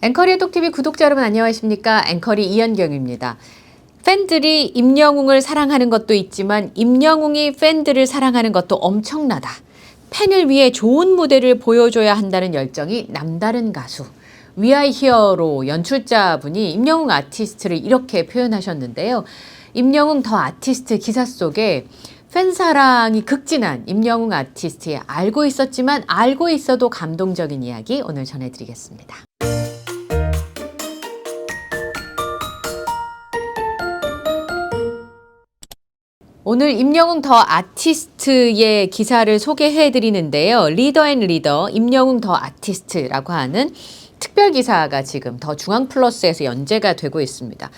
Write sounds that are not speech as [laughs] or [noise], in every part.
앵커리의 똑TV 구독자 여러분 안녕하십니까? 앵커리 이현경입니다. 팬들이 임영웅을 사랑하는 것도 있지만 임영웅이 팬들을 사랑하는 것도 엄청나다. 팬을 위해 좋은 무대를 보여줘야 한다는 열정이 남다른 가수. 위아이 히어로 연출자분이 임영웅 아티스트를 이렇게 표현하셨는데요. 임영웅 더 아티스트 기사 속에 팬 사랑이 극진한 임영웅 아티스트의 알고 있었지만 알고 있어도 감동적인 이야기 오늘 전해드리겠습니다. 오늘 임영웅 더 아티스트의 기사를 소개해 드리는데요. 리더 앤 리더 임영웅 더 아티스트라고 하는 특별 기사가 지금 더 중앙 플러스에서 연재가 되고 있습니다.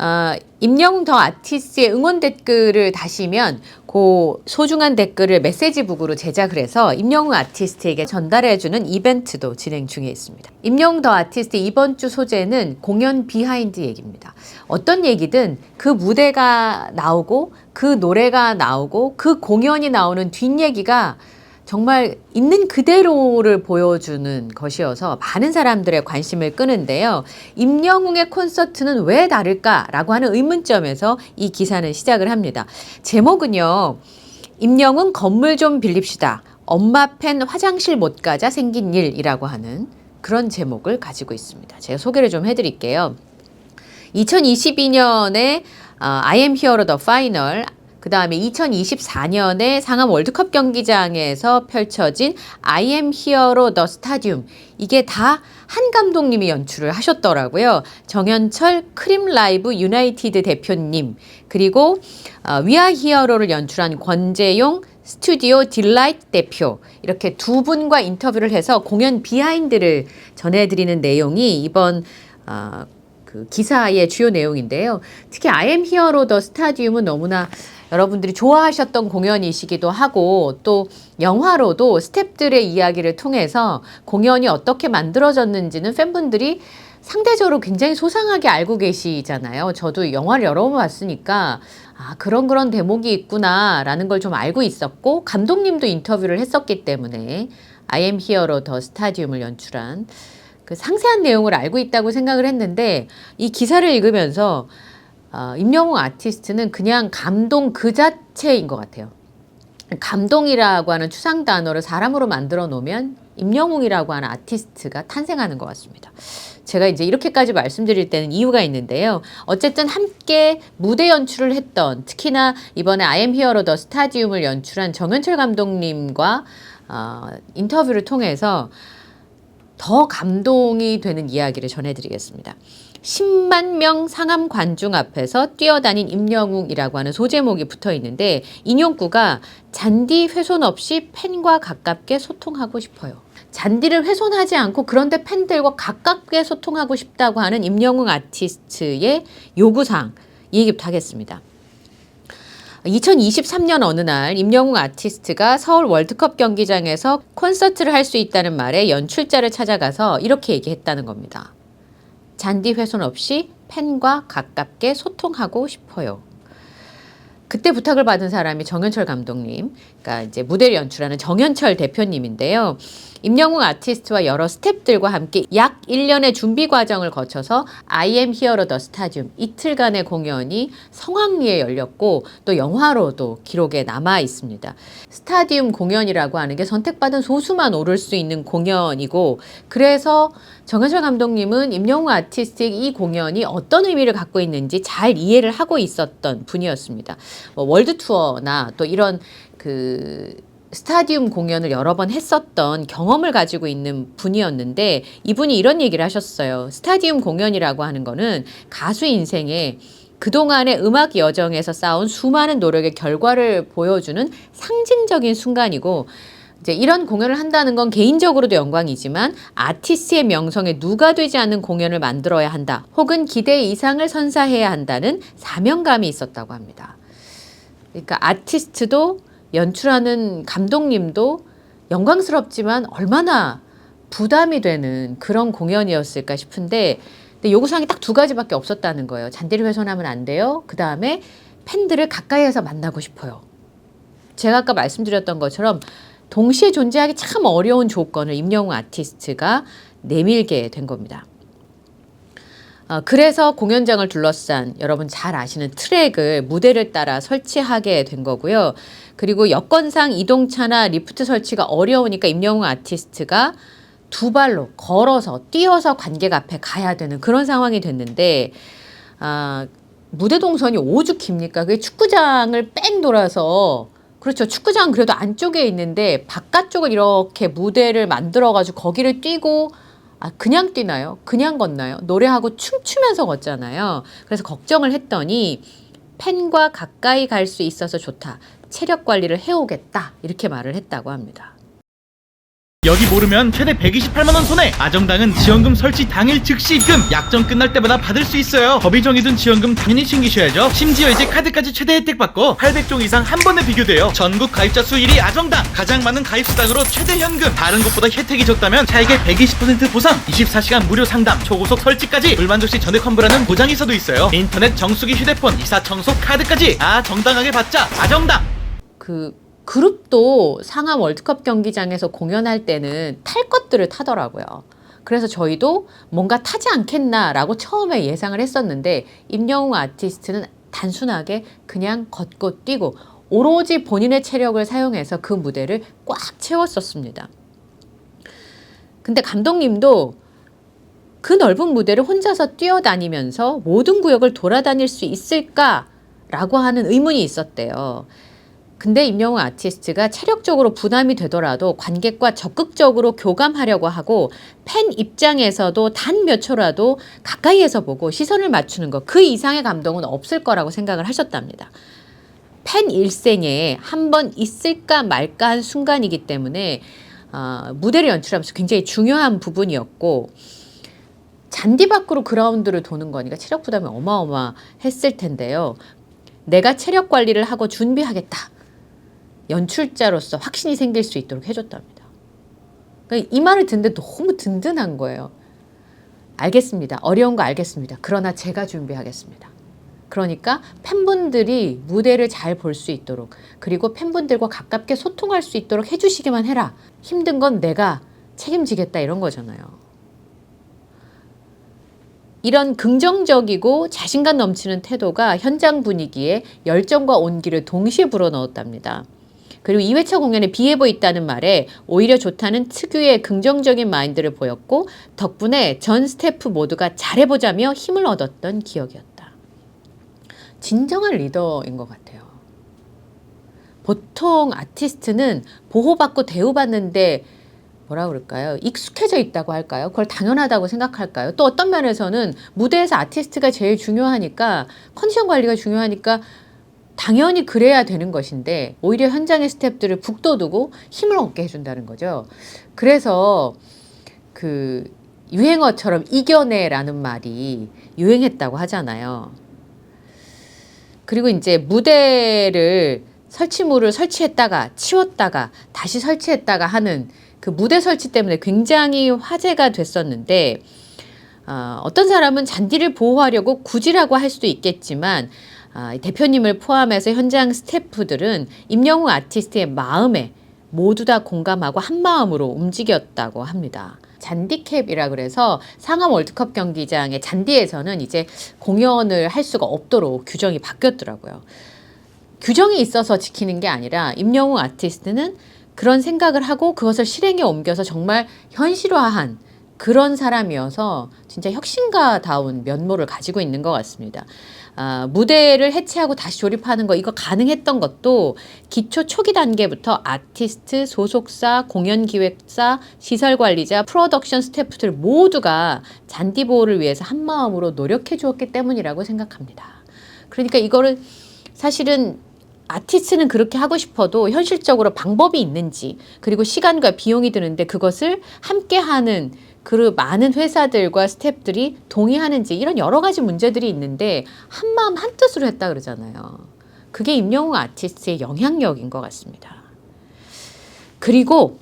어, 임영웅 더 아티스트의 응원 댓글을 다시면 그 소중한 댓글을 메시지북으로 제작을 해서 임영웅 아티스트에게 전달해주는 이벤트도 진행 중에 있습니다. 임영웅 더 아티스트 이번 주 소재는 공연 비하인드 얘기입니다. 어떤 얘기든 그 무대가 나오고 그 노래가 나오고 그 공연이 나오는 뒷얘기가 정말 있는 그대로를 보여주는 것이어서 많은 사람들의 관심을 끄는데요. 임영웅의 콘서트는 왜 다를까라고 하는 의문점에서 이 기사는 시작을 합니다. 제목은요. 임영웅 건물 좀 빌립시다. 엄마 팬 화장실 못 가자 생긴 일이라고 하는 그런 제목을 가지고 있습니다. 제가 소개를 좀 해드릴게요. 2022년에 어, I am hero the final 그 다음에 2024년에 상암 월드컵 경기장에서 펼쳐진 I am hero the stadium. 이게 다 한 감독님이 연출을 하셨더라고요. 정현철 크림 라이브 유나이티드 대표님, 그리고 어, 위아 히어로를 연출한 권재용 스튜디오 딜라이트 대표 이렇게 두 분과 인터뷰를 해서 공연 비하인드를 전해드리는 내용이 이번 어, 그 기사의 주요 내용인데요. 특히 I am hero the stadium은 너무나 여러분들이 좋아하셨던 공연이시기도 하고 또 영화로도 스탭들의 이야기를 통해서 공연이 어떻게 만들어졌는지는 팬분들이 상대적으로 굉장히 소상하게 알고 계시잖아요. 저도 영화를 여러 번 봤으니까 아, 그런 그런 대목이 있구나라는 걸 좀 알고 있었고 감독님도 인터뷰를 했었기 때문에 I am hero 더 스타디움을 연출한 그 상세한 내용을 알고 있다고 생각을 했는데 이 기사를 읽으면서 어, 임영웅 아티스트는 그냥 감동 그 자체인 것 같아요. 감동이라고 하는 추상 단어를 사람으로 만들어 놓으면 임영웅이라고 하는 아티스트가 탄생하는 것 같습니다. 제가 이제 이렇게까지 말씀드릴 때는 이유가 있는데요. 어쨌든 함께 무대 연출을 했던 특히나 이번에 I am hero 더 스타디움을 연출한 정현철 감독님과 어, 인터뷰를 통해서 더 감동이 되는 이야기를 전해드리겠습니다. 10만 명 상암 관중 앞에서 뛰어다닌 임영웅이라고 하는 소제목이 붙어 있는데 인용구가 잔디 훼손 없이 팬과 가깝게 소통하고 싶어요. 잔디를 훼손하지 않고 그런데 팬들과 가깝게 소통하고 싶다고 하는 임영웅 아티스트의 요구사항 이 얘기부터 하겠습니다. 2023년 어느 날 임영웅 아티스트가 서울 월드컵 경기장에서 콘서트를 할 수 있다는 말에 연출자를 찾아가서 이렇게 얘기했다는 겁니다. 잔디 훼손 없이 팬과 가깝게 소통하고 싶어요. 그때 부탁을 받은 사람이 정현철 감독님, 그러니까 이제 무대를 연출하는 정현철 대표님인데요. 임영웅 아티스트와 여러 스탭들과 함께 약 1년의 준비 과정을 거쳐서 I am hero the stadium 이틀간의 공연이 성황리에 열렸고 또 영화로도 기록에 남아 있습니다. 스타디움 공연이라고 하는 게 선택받은 소수만 오를 수 있는 공연이고 그래서 정현철 감독님은 임영웅 아티스트의 이 공연이 어떤 의미를 갖고 있는지 잘 이해를 하고 있었던 분이었습니다. 뭐 월드 투어나 또 이런 그 스타디움 공연을 여러 번 했었던 경험을 가지고 있는 분이었는데 이분이 이런 얘기를 하셨어요. 스타디움 공연이라고 하는 거는 가수 인생에 그동안의 음악 여정에서 쌓은 수많은 노력의 결과를 보여주는 상징적인 순간이고 이제 이런 공연을 한다는 건 개인적으로도 영광이지만 아티스트의 명성에 누가 되지 않는 공연을 만들어야 한다. 혹은 기대 이상을 선사해야 한다는 사명감이 있었다고 합니다. 그러니까 아티스트도 연출하는 감독님도 영광스럽지만 얼마나 부담이 되는 그런 공연이었을까 싶은데 근데 요구사항이 딱 두 가지밖에 없었다는 거예요. 잔디를 훼손하면 안 돼요. 그 다음에 팬들을 가까이에서 만나고 싶어요. 제가 아까 말씀드렸던 것처럼 동시에 존재하기 참 어려운 조건을 임영웅 아티스트가 내밀게 된 겁니다. 어, 그래서 공연장을 둘러싼 여러분 잘 아시는 트랙을 무대를 따라 설치하게 된 거고요. 그리고 여건상 이동차나 리프트 설치가 어려우니까 임영웅 아티스트가 두 발로 걸어서 뛰어서 관객 앞에 가야 되는 그런 상황이 됐는데 아, 무대 동선이 오죽 깁니까? 그게 축구장을 뺑 돌아서 그렇죠. 축구장 그래도 안쪽에 있는데 바깥쪽을 이렇게 무대를 만들어 가지고 거기를 뛰고 아 그냥 뛰나요? 그냥 걷나요? 노래하고 춤추면서 걷잖아요. 그래서 걱정을 했더니 팬과 가까이 갈 수 있어서 좋다. 체력 관리를 해오겠다. 이렇게 말을 했다고 합니다. 여기 모르면 최대 128만 원 손해. 아정당은 지원금 설치 당일 즉시 입금. 약정 끝날 때마다 받을 수 있어요. 법이 정해둔 지원금 당연히 챙기셔야죠. 심지어 이제 카드까지 최대 혜택 받고 800종 이상 한 번에 비교돼요. 전국 가입자 수 1위 아정당. 가장 많은 가입 수당으로 최대 현금. 다른 곳보다 혜택이 적다면 차액의 120% 보상. 24시간 무료 상담. 초고속 설치까지. 불만족 시 전액 환불하는 보장이서도 있어요. 인터넷 정수기 휴대폰 이사 청소 카드까지. 아 정당하게 받자. 아정당. 그 그룹도 상암 월드컵 경기장에서 공연할 때는 탈 것들을 타더라고요. 그래서 저희도 뭔가 타지 않겠나라고 처음에 예상을 했었는데 임영웅 아티스트는 단순하게 그냥 걷고 뛰고 오로지 본인의 체력을 사용해서 그 무대를 꽉 채웠었습니다. 근데 감독님도 그 넓은 무대를 혼자서 뛰어다니면서 모든 구역을 돌아다닐 수 있을까 라고 하는 의문이 있었대요. 근데 임영웅 아티스트가 체력적으로 부담이 되더라도 관객과 적극적으로 교감하려고 하고 팬 입장에서도 단 몇 초라도 가까이에서 보고 시선을 맞추는 것 그 이상의 감동은 없을 거라고 생각을 하셨답니다. 팬 일생에 한 번 있을까 말까 한 순간이기 때문에 어, 무대를 연출하면서 굉장히 중요한 부분이었고 잔디 밖으로 그라운드를 도는 거니까 체력 부담이 어마어마했을 텐데요. 내가 체력 관리를 하고 준비하겠다. 연출자로서 확신이 생길 수 있도록 해줬답니다. 그러니까 이 말을 듣는데 너무 든든한 거예요. 알겠습니다. 어려운 거 알겠습니다. 그러나 제가 준비하겠습니다. 그러니까 팬분들이 무대를 잘 볼 수 있도록 그리고 팬분들과 가깝게 소통할 수 있도록 해주시기만 해라. 힘든 건 내가 책임지겠다 이런 거잖아요. 이런 긍정적이고 자신감 넘치는 태도가 현장 분위기에 열정과 온기를 동시에 불어넣었답니다. 그리고 2회차 공연에 비해보 있다는 말에 오히려 좋다는 특유의 긍정적인 마인드를 보였고 덕분에 전 스태프 모두가 잘해보자며 힘을 얻었던 기억이었다. 진정한 리더인 것 같아요. 보통 아티스트는 보호받고 대우받는데 뭐라 그럴까요? 익숙해져 있다고 할까요? 그걸 당연하다고 생각할까요? 또 어떤 면에서는 무대에서 아티스트가 제일 중요하니까 컨디션 관리가 중요하니까 당연히 그래야 되는 것인데 오히려 현장의 스탭들을 북돋우고 힘을 얻게 해준다는 거죠. 그래서 그 유행어처럼 이겨내라는 말이 유행했다고 하잖아요. 그리고 이제 무대를 설치물을 설치했다가 치웠다가 다시 설치했다가 하는 그 무대 설치 때문에 굉장히 화제가 됐었는데 어, 어떤 사람은 잔디를 보호하려고 굳이라고 할 수도 있겠지만 아, 대표님을 포함해서 현장 스태프들은 임영웅 아티스트의 마음에 모두 다 공감하고 한 마음으로 움직였다고 합니다. 잔디캡이라 그래서 상암 월드컵 경기장의 잔디에서는 이제 공연을 할 수가 없도록 규정이 바뀌었더라고요. 규정이 있어서 지키는 게 아니라 임영웅 아티스트는 그런 생각을 하고 그것을 실행에 옮겨서 정말 현실화한 그런 사람이어서 진짜 혁신가다운 면모를 가지고 있는 것 같습니다. 아, 무대를 해체하고 다시 조립하는 거 이거 가능했던 것도 기초 초기 단계부터 아티스트, 소속사, 공연 기획사, 시설 관리자, 프로덕션 스태프들 모두가 잔디 보호를 위해서 한 마음으로 노력해 주었기 때문이라고 생각합니다. 그러니까 이거를 사실은 아티스트는 그렇게 하고 싶어도 현실적으로 방법이 있는지 그리고 시간과 비용이 드는데 그것을 함께 하는 그 많은 회사들과 스탭들이 동의하는지 이런 여러 가지 문제들이 있는데 한 마음 한 뜻으로 했다 그러잖아요. 그게 임영웅 아티스트의 영향력인 것 같습니다. 그리고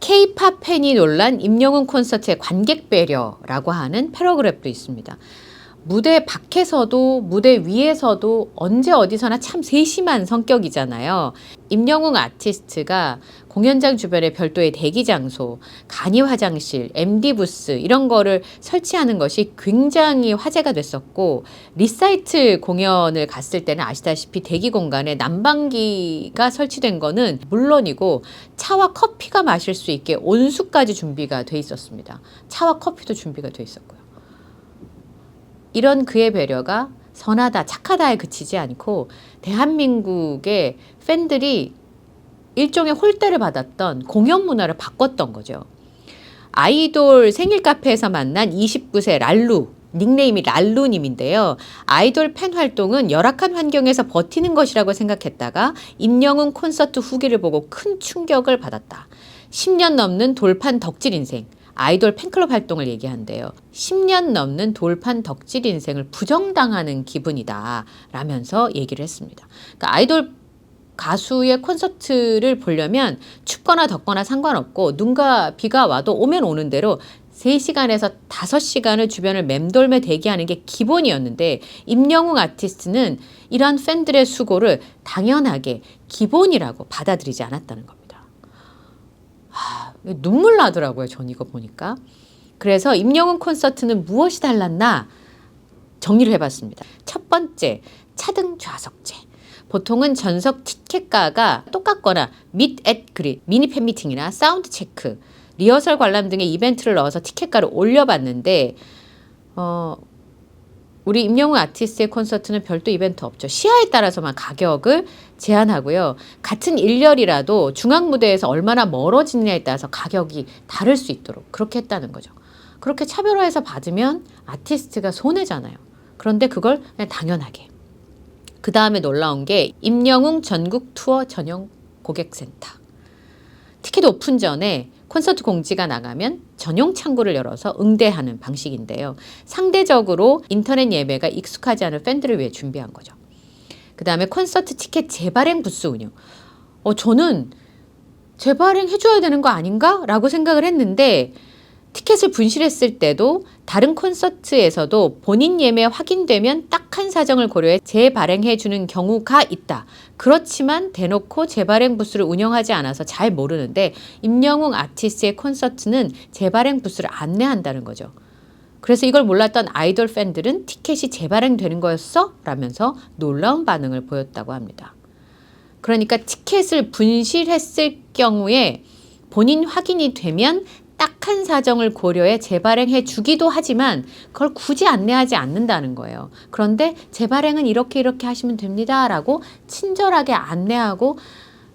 K-팝 팬이 논란 임영웅 콘서트의 관객 배려라고 하는 패러그래프도 있습니다. 무대 밖에서도 무대 위에서도 언제 어디서나 참 세심한 성격이잖아요. 임영웅 아티스트가 공연장 주변에 별도의 대기 장소, 간이 화장실, MD 부스 이런 거를 설치하는 것이 굉장히 화제가 됐었고 리사이틀 공연을 갔을 때는 아시다시피 대기 공간에 난방기가 설치된 거는 물론이고 차와 커피가 마실 수 있게 온수까지 준비가 돼 있었습니다. 차와 커피도 준비가 돼 있었고요. 이런 그의 배려가 선하다, 착하다에 그치지 않고 대한민국의 팬들이 일종의 홀대를 받았던 공연 문화를 바꿨던 거죠. 아이돌 생일 카페에서 만난 29세 랄루, 닉네임이 랄루님인데요. 아이돌 팬 활동은 열악한 환경에서 버티는 것이라고 생각했다가 임영웅 콘서트 후기를 보고 큰 충격을 받았다. 10년 넘는 돌판 덕질 인생. 아이돌 팬클럽 활동을 얘기한대요. 10년 넘는 돌판 덕질 인생을 부정당하는 기분이다. 라면서 얘기를 했습니다. 그러니까 아이돌 가수의 콘서트를 보려면 춥거나 덥거나 상관없고 눈과 비가 와도 오면 오는 대로 3시간에서 5시간을 주변을 맴돌며 대기하는 게 기본이었는데 임영웅 아티스트는 이런 팬들의 수고를 당연하게 기본이라고 받아들이지 않았다는 겁니다. 하, 눈물 나더라고요. 전 이거 보니까. 그래서 임영웅 콘서트는 무엇이 달랐나 정리를 해봤습니다. 첫 번째, 차등 좌석제. 보통은 전석 티켓가가 똑같거나 밋앳 그릿, 미니 팬미팅이나 사운드 체크, 리허설 관람 등의 이벤트를 넣어서 티켓가를 올려봤는데 어, 우리 임영웅 아티스트의 콘서트는 별도 이벤트 없죠. 시야에 따라서만 가격을 제한하고요. 같은 일렬이라도 중앙 무대에서 얼마나 멀어지느냐에 따라서 가격이 다를 수 있도록 그렇게 했다는 거죠. 그렇게 차별화해서 받으면 아티스트가 손해잖아요. 그런데 그걸 그냥 당연하게. 그 다음에 놀라운 게 임영웅 전국 투어 전용 고객센터. 티켓 오픈 전에 콘서트 공지가 나가면 전용 창구를 열어서 응대하는 방식인데요. 상대적으로 인터넷 예매가 익숙하지 않은 팬들을 위해 준비한 거죠. 그 다음에 콘서트 티켓 재발행 부스 운영. 어, 저는 재발행 해줘야 되는 거 아닌가? 라고 생각을 했는데 티켓을 분실했을 때도 다른 콘서트에서도 본인 예매 확인되면 딱한 사정을 고려해 재발행해 주는 경우가 있다. 그렇지만 대놓고 재발행 부스를 운영하지 않아서 잘 모르는데 임영웅 아티스트의 콘서트는 재발행 부스를 안내한다는 거죠. 그래서 이걸 몰랐던 아이돌 팬들은 티켓이 재발행되는 거였어? 라면서 놀라운 반응을 보였다고 합니다. 그러니까 티켓을 분실했을 경우에 본인 확인이 되면 딱한 사정을 고려해 재발행해 주기도 하지만 그걸 굳이 안내하지 않는다는 거예요. 그런데 재발행은 이렇게 이렇게 하시면 됩니다라고 친절하게 안내하고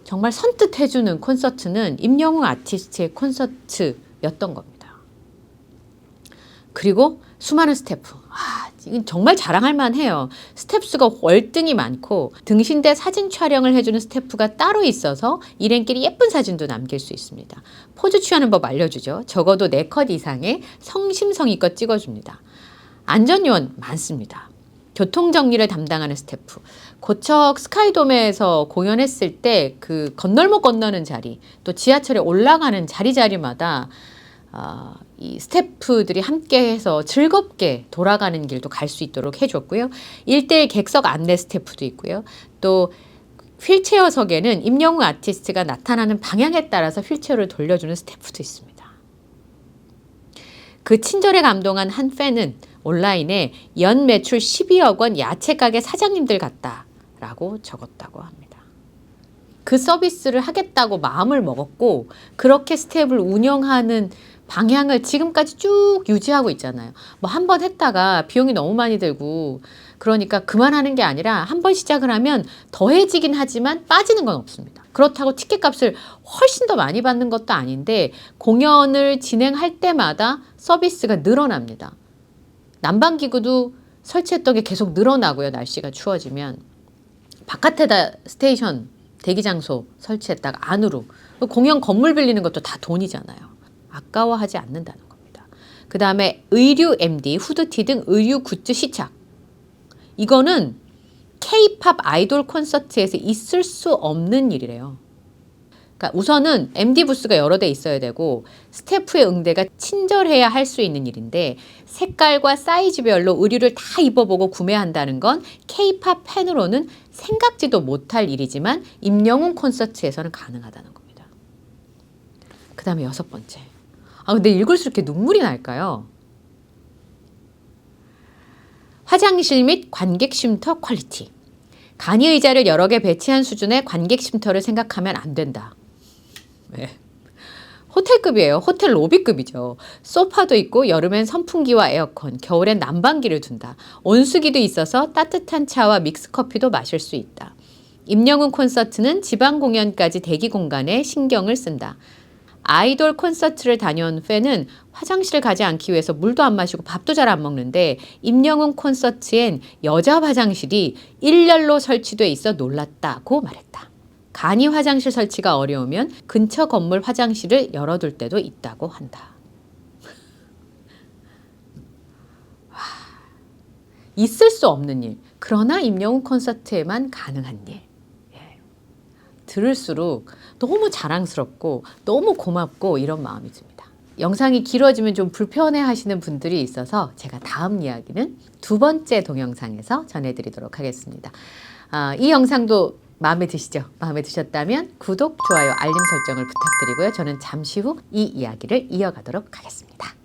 정말 선뜻 해주는 콘서트는 임영웅 아티스트의 콘서트였던 겁니다. 그리고 수많은 스태프. 아, 이건 정말 자랑할 만해요. 스태프 수가 월등히 많고 등신대 사진 촬영을 해주는 스태프가 따로 있어서 일행끼리 예쁜 사진도 남길 수 있습니다. 포즈 취하는 법 알려주죠. 적어도 네컷 이상의 성심성의껏 찍어줍니다. 안전요원 많습니다. 교통 정리를 담당하는 스태프. 고척 스카이돔에서 공연했을 때 그 건널목 건너는 자리, 또 지하철에 올라가는 자리 자리마다 어, 이 스태프들이 함께해서 즐겁게 돌아가는 길도 갈 수 있도록 해줬고요. 일대일 객석 안내 스태프도 있고요. 또 휠체어석에는 임영웅 아티스트가 나타나는 방향에 따라서 휠체어를 돌려주는 스태프도 있습니다. 그 친절에 감동한 한 팬은 온라인에 연 매출 12억 원 야채 가게 사장님들 같다라고 적었다고 합니다. 그 서비스를 하겠다고 마음을 먹었고 그렇게 스텝을 운영하는 방향을 지금까지 쭉 유지하고 있잖아요. 뭐 한 번 했다가 비용이 너무 많이 들고 그러니까 그만하는 게 아니라 한 번 시작을 하면 더해지긴 하지만 빠지는 건 없습니다. 그렇다고 티켓 값을 훨씬 더 많이 받는 것도 아닌데 공연을 진행할 때마다 서비스가 늘어납니다. 난방기구도 설치했던 게 계속 늘어나고요. 날씨가 추워지면. 바깥에다 스테이션 대기 장소 설치했다가 안으로 공연 건물 빌리는 것도 다 돈이잖아요. 아까워하지 않는다는 겁니다. 그 다음에 의류 MD, 후드티 등 의류 굿즈 시착. 이거는 K-팝 아이돌 콘서트에서 있을 수 없는 일이래요. 그러니까 우선은 MD 부스가 여러 대 있어야 되고 스태프의 응대가 친절해야 할 수 있는 일인데 색깔과 사이즈별로 의류를 다 입어보고 구매한다는 건 K-팝 팬으로는 생각지도 못할 일이지만 임영웅 콘서트에서는 가능하다는 겁니다. 그 다음에 여섯 번째. 아 근데 읽을수록 이렇게 눈물이 날까요? 화장실 및 관객 쉼터 퀄리티. 간이 의자를 여러 개 배치한 수준의 관객 쉼터를 생각하면 안 된다. 네. 호텔급이에요. 호텔 로비급이죠. 소파도 있고 여름엔 선풍기와 에어컨, 겨울엔 난방기를 둔다. 온수기도 있어서 따뜻한 차와 믹스커피도 마실 수 있다. 임영웅 콘서트는 지방 공연까지 대기 공간에 신경을 쓴다. 아이돌 콘서트를 다녀온 팬은 화장실을 가지 않기 위해서 물도 안 마시고 밥도 잘 안 먹는데 임영웅 콘서트엔 여자 화장실이 일렬로 설치돼 있어 놀랐다고 말했다. 간이 화장실 설치가 어려우면 근처 건물 화장실을 열어둘 때도 있다고 한다. [laughs] 와, 있을 수 없는 일. 그러나 임영웅 콘서트에만 가능한 일. 예. 들을수록 너무 자랑스럽고 너무 고맙고 이런 마음이 듭니다. 영상이 길어지면 좀 불편해 하시는 분들이 있어서 제가 다음 이야기는 두 번째 동영상에서 전해드리도록 하겠습니다. 아, 이 영상도 마음에 드시죠? 마음에 드셨다면 구독, 좋아요, 알림 설정을 부탁드리고요. 저는 잠시 후 이 이야기를 이어가도록 하겠습니다.